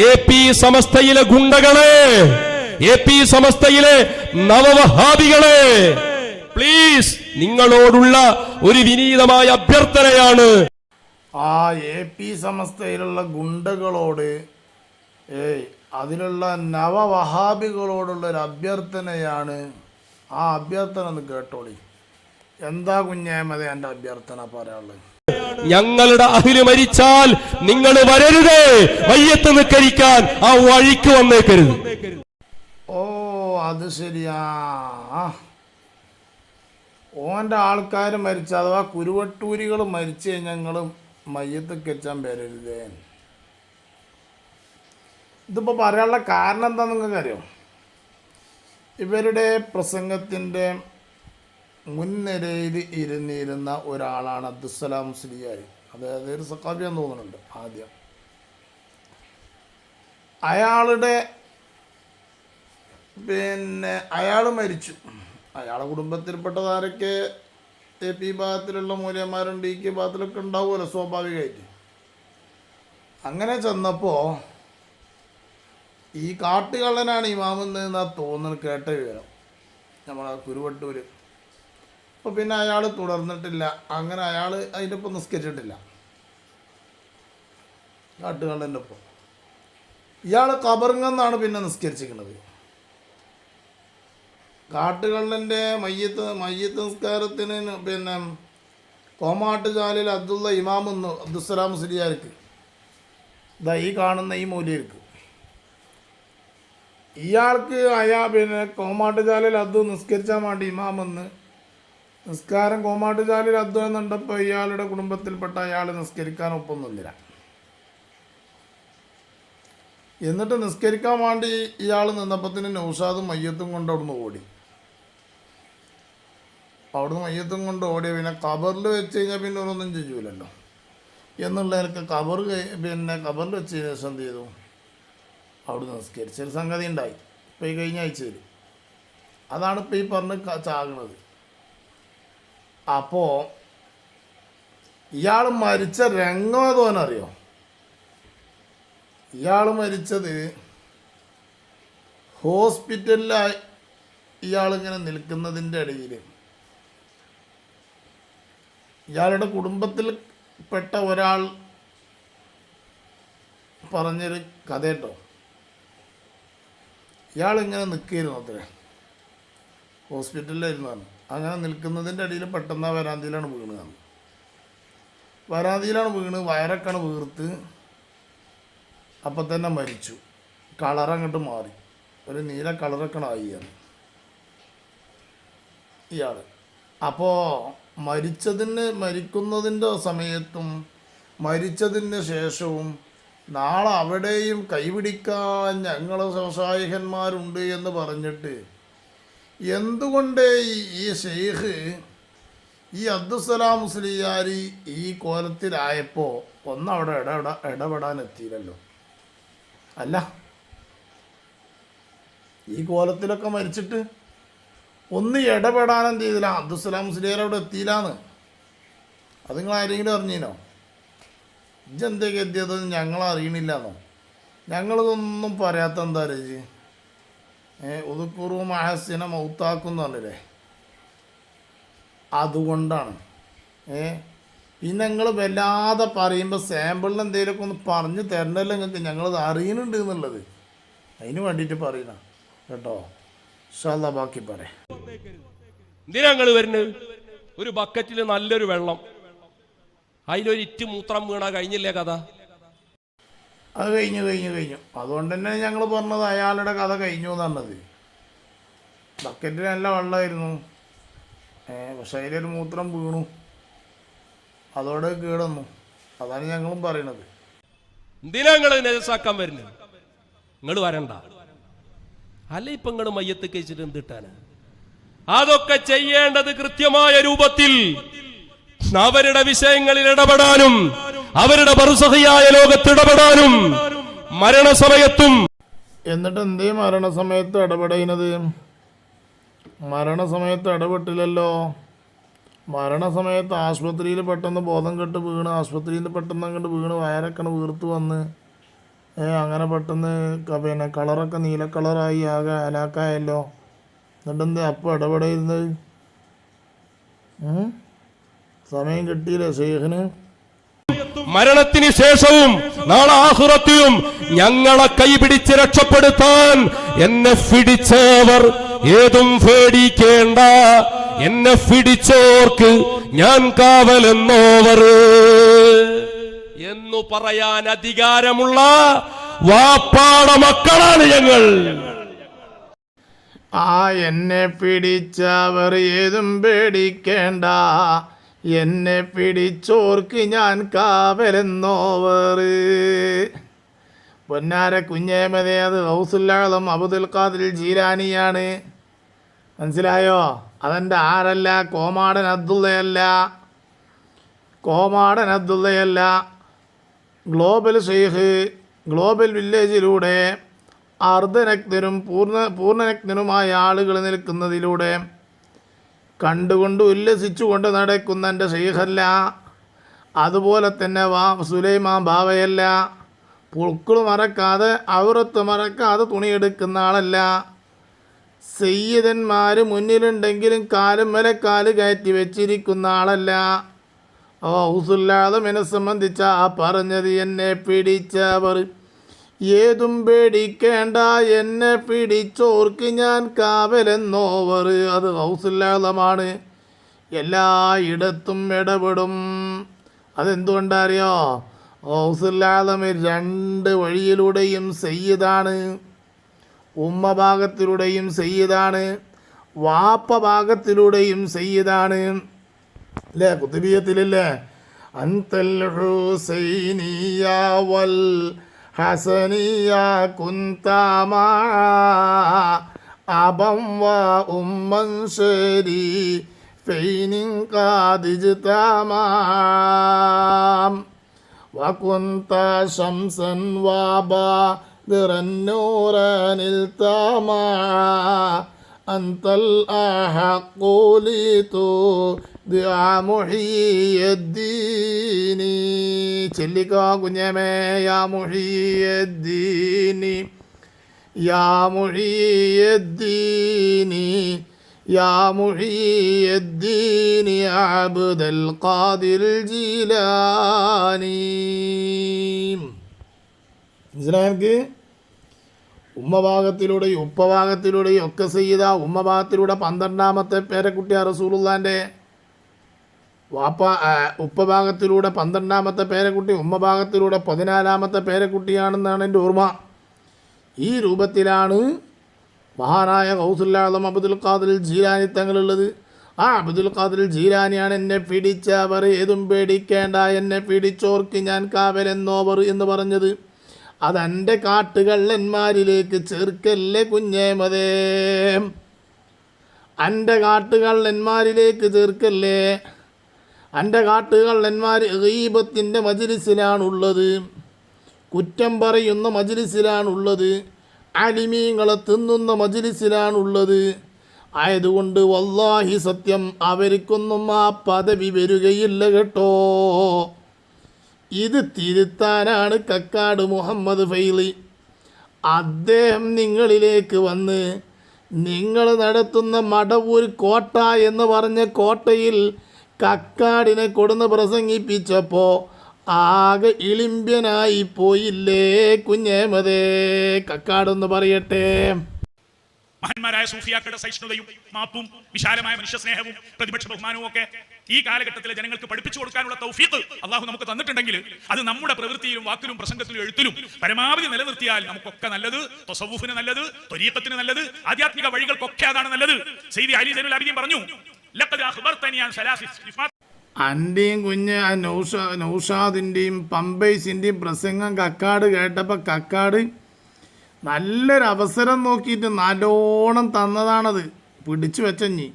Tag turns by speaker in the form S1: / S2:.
S1: A P സമസ്തയിലെ ഗുണ്ടകളെ A P സമസ്തയിലെ നവവഹാബികളെ പ്ലീസ് നിങ്ങളോടുള്ള ഒരു വിനീതമായ അഭ്യർത്ഥനയാണ്.
S2: ആ എ പി സമസ്തയിലുള്ള ഗുണ്ടകളോട് ഏയ് അതിലുള്ള നവവഹാബികളോടുള്ള ഒരു അഭ്യർത്ഥനയാണ് ആ അഭ്യർത്ഥന ഒന്ന് കേട്ടോളി. എന്താ കുഞ്ഞേമത എന്റെ അഭ്യർത്ഥന പറയാനുള്ളത്?
S1: ഞങ്ങളുടെ അഹിൽ മരിച്ചാൽ നിങ്ങൾ വരരുത്. വയ്യത്ത് നിൽക്കരിക്കാൻ ആ വഴിക്ക് വന്നേക്കരുത്.
S2: ഓ അത് ശരിയാ. ഓന്റെ ആൾക്കാർ മരിച്ച അഥവാ കുരുവട്ടൂരികൾ മരിച്ചു കഴിഞ്ഞാൽ ഞങ്ങൾ മയ്യത്ത് കെച്ചാൻ വരരുതേ. ഇതിപ്പോൾ പറയാനുള്ള കാരണം എന്താണെന്ന് നിങ്ങൾക്ക് അറിയോ ഇവരുടെ പ്രസംഗത്തിന്റെ മുൻനിരയിൽ ഇരുന്നിരുന്ന ഒരാളാണ് അബ്ദുസലാം സിലിയായി അതായത് ഒരു സക്കാബിയാന്ന് തോന്നുന്നുണ്ട് ആദ്യം. അയാളുടെ പിന്നെ അയാൾ മരിച്ചു. അയാളെ കുടുംബത്തിൽപ്പെട്ടതാരൊക്കെ എ പി ഭാഗത്തിലുള്ള മൂല്യന്മാരുണ്ട് ഈ കെ ഭാഗത്തിലൊക്കെ ഉണ്ടാവുമല്ലോ സ്വാഭാവികമായിട്ട്. അങ്ങനെ ചെന്നപ്പോൾ ഈ കാട്ടുകള്ളനാണ് ഇമാമെന്ന് എന്നാ തോന്നുന്നു കേട്ട വിവരം. നമ്മളെ കുരുവട്ടൂര് അപ്പോൾ പിന്നെ അയാൾ തുടർന്നിട്ടില്ല. അങ്ങനെ അയാൾ അതിന്റെ ഒപ്പം നിസ്കരിച്ചിട്ടില്ല. കാട്ടുകള്ളന്റെ ഒപ്പം. ഇയാൾ കബറിങ്ങെന്നാണ് പിന്നെ നിസ്കരിച്ചിരിക്കുന്നത്. കാട്ടുകള്ളന്റെ മയ്യത്ത് മയ്യത്ത് നിസ്കാരത്തിന് പിന്നെ കോമാട്ടുചാലിൽ അബ്ദുള്ള ഇമാം ഇമാമെന്ന് അബ്ദുസ്സലാം മുസ്ലിയാർക്ക് ഇതാ ഈ കാണുന്ന ഈ മൂല്യർക്ക്. ഇയാൾക്ക് അയാ പിന്നെ കോമാട്ടുചാലിൽ അബ്ദു നിസ്കരിച്ചാൽ വേണ്ടി ഇമാമെന്ന് നിസ്കാരം കോമാട്ടുചാലിൽ അധ്വാനം കണ്ടപ്പോൾ ഇയാളുടെ കുടുംബത്തിൽപ്പെട്ട അയാൾ നിസ്കരിക്കാൻ ഒപ്പൊന്നുമില്ല. എന്നിട്ട് നിസ്കരിക്കാൻ വേണ്ടി ഇയാൾ നിന്നപ്പത്തിന് നൗഷാദും മയ്യത്തും കൊണ്ട് അവിടുന്ന് ഓടി. അവിടുന്ന് മയ്യത്തും കൊണ്ട് ഓടി പിന്നെ കബറിൽ വെച്ച് കഴിഞ്ഞാൽ പിന്നെ ഒന്നും ചെയ്യൂലല്ലോ. എന്നുള്ളവർക്ക് കബർ പിന്നെ കബറിൽ വെച്ച് കഴിഞ്ഞ ശേഷം എന്ത് ചെയ്തു? അവിടുന്ന് നിസ്കരിച്ചൊരു സംഗതി ഉണ്ടായി. ഇപ്പോൾ ഈ കഴിഞ്ഞ ആഴ്ചയിൽ അതാണ് ഇപ്പോൾ ഈ പറഞ്ഞ് ചാകണത്. അപ്പോൾ ഇയാൾ മരിച്ച രംഗം ഏതോനറിയോ ഇയാൾ മരിച്ചത് ഹോസ്പിറ്റലിലായി ഇയാളിങ്ങനെ നിൽക്കുന്നതിന്റെ ഇടയിൽ ഇയാളുടെ കുടുംബത്തിൽ പെട്ട ഒരാൾ പറഞ്ഞൊരു കഥ കേട്ടോ ഇയാളിങ്ങനെ നിൽക്കുകയായിരുന്നു അത്രേ. ഹോസ്പിറ്റലിലായിരുന്നു പറഞ്ഞു. അങ്ങനെ നിൽക്കുന്നതിന്റെ ഇടയിൽ പെട്ടെന്ന് ആ വരാന്തിയിലാണ് വീണ് കാണുന്നത്. വരാന്തിയിലാണ് വീണ് വയറൊക്കെയാണ് വീർത്ത്. അപ്പം തന്നെ മരിച്ചു. കളർ അങ്ങോട്ട് മാറി. ഒരു നീല കളറൊക്കെ ആയിയാണ് ഇയാൾ. അപ്പോൾ മരിച്ചതിന് മരിക്കുന്നതിന്റെ സമയത്തും മരിച്ചതിന് ശേഷവും നാളെ അവിടെയും കൈപിടിക്കാൻ ഞങ്ങളെ വ്യവസായകന്മാരുണ്ട് എന്ന് പറഞ്ഞിട്ട് എന്തുകൊണ്ട് ഈ- ഷെയ്ഖ് ഈ അബ്ദുസലാം മുസ്ലിയാരി ഈ കോലത്തിലായപ്പോൾ ഒന്നവിടെ ഇടപെട ഇടപെടാൻ എത്തിയില്ലല്ലോ അല്ല. ഈ കോലത്തിലൊക്കെ മരിച്ചിട്ട് ഒന്ന് ഇടപെടാൻ എന്ത് ചെയ്തില്ല? അബ്ദുസലാം മുസ്ലിയാർ അവിടെ എത്തിയില്ലാന്ന്. അത് നിങ്ങൾ ആരെങ്കിലും അറിഞ്ഞിനോ? ഇജെന്തൊക്കെ എത്തിയതെന്ന് ഞങ്ങൾ അറിയണില്ലെന്നോ ഞങ്ങളിതൊന്നും പറയാത്ത എന്താ രജി? ഏ ഉതുക്കുറു മഹസിനെ മൗത്താക്കും എന്ന് അതുകൊണ്ടാണ്. ഏ പിന്നെ നിങ്ങൾ വല്ലാതെ പറയുമ്പോൾ സാമ്പിളിൽ എന്തെങ്കിലുമൊക്കെ ഒന്ന് പറഞ്ഞു തരണമല്ലോ നിങ്ങൾക്ക്? ഞങ്ങളത് അറിയുന്നുണ്ട് എന്നുള്ളത്. അതിന് വേണ്ടിയിട്ട് പറയണം കേട്ടോ? ഷാല്ല ബാക്കി പറയാം
S1: വരുന്നത്? ഒരു ബക്കറ്റിൽ നല്ലൊരു വെള്ളം. അതിലൊരു മൂത്രം വീണാ കഴിഞ്ഞില്ലേ കഥ?
S2: അത് കഴിഞ്ഞു കഴിഞ്ഞു കഴിഞ്ഞു. അതുകൊണ്ട് തന്നെ ഞങ്ങൾ പറഞ്ഞത് അയാളുടെ കഥ കഴിഞ്ഞു എന്നുള്ളത് ബക്കറ്റിൽ നല്ല വെള്ളമായിരുന്നു. പക്ഷെ അതിലൊരു മൂത്രം വീണു. അതോടെ കീടന്നു. അതാണ് ഞങ്ങളും പറയണത്.
S1: എന്തിനാ നിങ്ങൾ നെജസാക്കാൻ വരുന്നത്. നിങ്ങൾ വരണ്ട. അല്ല ഇപ്പൊ നിങ്ങൾ മയ്യത്ത് കഴിച്ചിട്ട് എന്തിട്ടാണ് അതൊക്കെ ചെയ്യേണ്ടത് കൃത്യമായ രൂപത്തിൽ അവരുടെ വിഷയങ്ങളിൽ ഇടപെടാനും അവരുടെ ബറുസഹിയായ ലോകത്ത് ഇടപെടാനും മരണസമയത്തും
S2: എന്നിട്ട് എന്തേ മരണസമയത്ത് ഇടപെടുന്നത് മരണസമയത്ത് ഇടപെട്ടില്ലല്ലോ. മരണസമയത്ത് ആശുപത്രിയിൽ പെട്ടെന്ന് ബോധം കെട്ട് വീണ് ആശുപത്രിയിൽ പെട്ടെന്ന് അങ്ങോട്ട് വീണ് വയറൊക്കെ വീർത്ത് വന്ന് അങ്ങനെ പെട്ടെന്ന് പിന്നെ കളറൊക്കെ നീല കളറായി ആകെ അലാക്കായല്ലോ എന്നിട്ട് എന്താ അപ്പം ഇടപെടുന്നത് സമയം കിട്ടിയില്ലേ ഷെയ്ഖിന്
S1: മരണത്തിന് ശേഷവും നാളെ ആഹുറത്തിലും ഞങ്ങളെ കൈപിടിച്ച് രക്ഷപ്പെടുത്താൻ എന്നെ പിടിച്ചവർ ഏതും പേടിക്കേണ്ട. എന്നെ പിടിച്ചോർക്ക് ഞാൻ കാവലെന്നോവർ. എന്നു പറയാൻ അധികാരമുള്ള വാപ്പാട മക്കളാണ് ഞങ്ങൾ.
S2: ആ എന്നെ പിടിച്ചവർ ഏതും പേടിക്കേണ്ട. എന്നെ പിടിച്ചോർക്ക് ഞാൻ കാവലെന്നോവർ. പൊന്നാര കുഞ്ഞേമതേ അത് ഹൗസുല്ലാളും അബുദുൽ ഖാദിൽ ജീരാനിയാണ് മനസ്സിലായോ? അതെന്റെ ആരല്ല കോമാടൻ അബ്ദുള്ളയല്ല. കോമാടൻ അബ്ദുള്ളയല്ല. ഗ്ലോബൽ ഷെയ്ഖ് ഗ്ലോബൽ വില്ലേജിലൂടെ അർദ്ധനഗ്നരും പൂർണ പൂർണനഗ്നരുമായ ആളുകൾ നിൽക്കുന്നതിലൂടെ കണ്ടുകൊണ്ട് ഉല്ലസിച്ചുകൊണ്ട് നടക്കുന്ന എന്റെ ഷെയ്ഖല്ല അതുപോലെ തന്നെ വാ സുലൈമാ ബാവയല്ല. പുൾക്കൾ മറക്കാതെ ഔറത്ത് മറക്കാതെ തുണിയെടുക്കുന്ന ആളല്ല. സെയ്യിതന്മാർ മുന്നിലുണ്ടെങ്കിലും കാലും മേലെ കാൽ കയറ്റി വെച്ചിരിക്കുന്ന ആളല്ല. ഓ ഹൗസുല്ലാദമിനെ സംബന്ധിച്ച ആ പറഞ്ഞത് എന്നെ പിടിച്ചവർ. ഏതും പേടിക്കേണ്ട എന്നെ പിടിച്ചോർക്ക് ഞാൻ കാവലെന്നോവർ. അത് ഹൗസില്ലാതമാണ്. എല്ലായിടത്തും ഇടപെടും. അതെന്തുകൊണ്ടറിയോ? ഹൗസുല്ലാദം രണ്ട് വഴിയിലൂടെയും സയ്യിദാണ്. ഉമ്മ ഭാഗത്തിലൂടെയും സയ്യിദാണ്. വാപ്പ ഭാഗത്തിലൂടെയും സെയ്യതാണ് അല്ലേ കുത്തുബീയത്തിലല്ലേ അന്തൽ ഹുസൈനിയ വൽ ഹസനിയ കുന്താമാ അബം വ ഉമ്മൻ ശരി ഫൈനിൻ കാതിജ്താമാം وكنت شمسا وبادرا نورا التمع أنت الأحق لتدع محيي الدين ചെല്ലിക്കോ കുഞ്ഞമേ യാ മുഹിയദ്ദീനി യാ മുഹിയദ്ദീനി يا محيي الدين عبد القادر الجيلاني മനസ്സിലായോ എനിക്ക് ഉമ്മഭാഗത്തിലൂടെയും ഉപ്പഭാഗത്തിലൂടെയും ഒക്കെ ചെയ്ത ഉമ്മഭാഗത്തിലൂടെ പന്ത്രണ്ടാമത്തെ പേരക്കുട്ടി റസൂലുള്ളാന്റെ വാപ്പ ഉപ്പഭാഗത്തിലൂടെ പന്ത്രണ്ടാമത്തെ പേരക്കുട്ടി ഉമ്മഭാഗത്തിലൂടെ പതിനാലാമത്തെ പേരക്കുട്ടിയാണെന്നാണ് എന്റെ ഓർമ്മ. ഈ രൂപത്തിലാണ് മഹാനായ ഹൗസുല്ലാദം അബ്ദുൽ ഖാദിൽ ജീലാനി തങ്ങളുള്ളത്. ആ അബ്ദുൽ ഖാദിൽ ജീലാനിയാണ് എന്നെ പിടിച്ചവർ. ഏതും പേടിക്കേണ്ട എന്നെ പിടിച്ചോർക്ക് ഞാൻ കാവലെന്നോവർ എന്ന് പറഞ്ഞത്. അതെന്റെ കാട്ടുകള്ളന്മാരിലേക്ക് ചേർക്കല്ലേ കുഞ്ഞേമതേ എന്റെ കാട്ടുകള്ളന്മാരിലേക്ക് ചേർക്കല്ലേ എന്റെ കാട്ടുകള്ളന്മാർ ഗീബത്തിന്റെ മജിലിസിലാണുള്ളത്. കുറ്റം പറയുന്ന മജിലിസിലാണുള്ളത്. അലിമീങ്ങളെ തിന്നുന്ന മജിലിസിലാണുള്ളത്. ആയതുകൊണ്ട് വല്ലാഹി സത്യം അവർക്കൊന്നും ആ പദവി വരികയില്ല കേട്ടോ. ഇത് തിരുത്താനാണ് കക്കാട് മുഹമ്മദ് ഫൈലി. അദ്ദേഹം നിങ്ങളിലേക്ക് വന്ന് നിങ്ങൾ നടത്തുന്ന മടവൂർ കോട്ട എന്ന് പറഞ്ഞ കോട്ടയിൽ കക്കാടിനെ കൊടുന്ന് പ്രസംഗിപ്പിച്ചപ്പോൾ ആകെ ഇളിമ്പ്യനായി പോയില്ലേ കുഞ്ഞേമതേ. കക്കാടൊന്ന് പറയട്ടെ.
S3: മഹാന്മാരായ സൂഫിയാക്കളുടെ സഹിഷ്ണുതയും മാപ്പും വിശാലമായ മനുഷ്യ സ്നേഹവും പ്രതിപക്ഷ ബഹുമാനവും ഒക്കെ ഈ കാലഘട്ടത്തിലെ ജനങ്ങൾക്ക് പഠിപ്പിച്ചു കൊടുക്കാനുള്ള തൗഫീഖ് അള്ളാഹു നമുക്ക് തന്നിട്ടുണ്ടെങ്കിൽ അത് നമ്മുടെ പ്രവൃത്തിയിലും വാക്കിലും പ്രസംഗത്തിലും എഴുത്തിലും പരമാവധി നിലനിർത്തിയാൽ നമുക്കൊക്കെ നല്ലത് തൊസവൂഫിന് നല്ലത് ത്വരീഖത്തിന് നല്ലത് ആധ്യാത്മിക വഴികൾക്കൊക്കെ അതാണ് നല്ലത്. സെയ്ദി അലി ജനുൽ അബിദീൻ പറഞ്ഞു
S2: അന്റെയും കുഞ്ഞ് നൗഷാ നൗഷാദിന്റെയും പ്രസംഗം കക്കാട് കേട്ടപ്പോൾ കക്കാട് നല്ലൊരു അവസരം നോക്കിയിട്ട് നല്ലോണം തന്നതാണത്. പിടിച്ചു വെച്ചഞ്ഞി.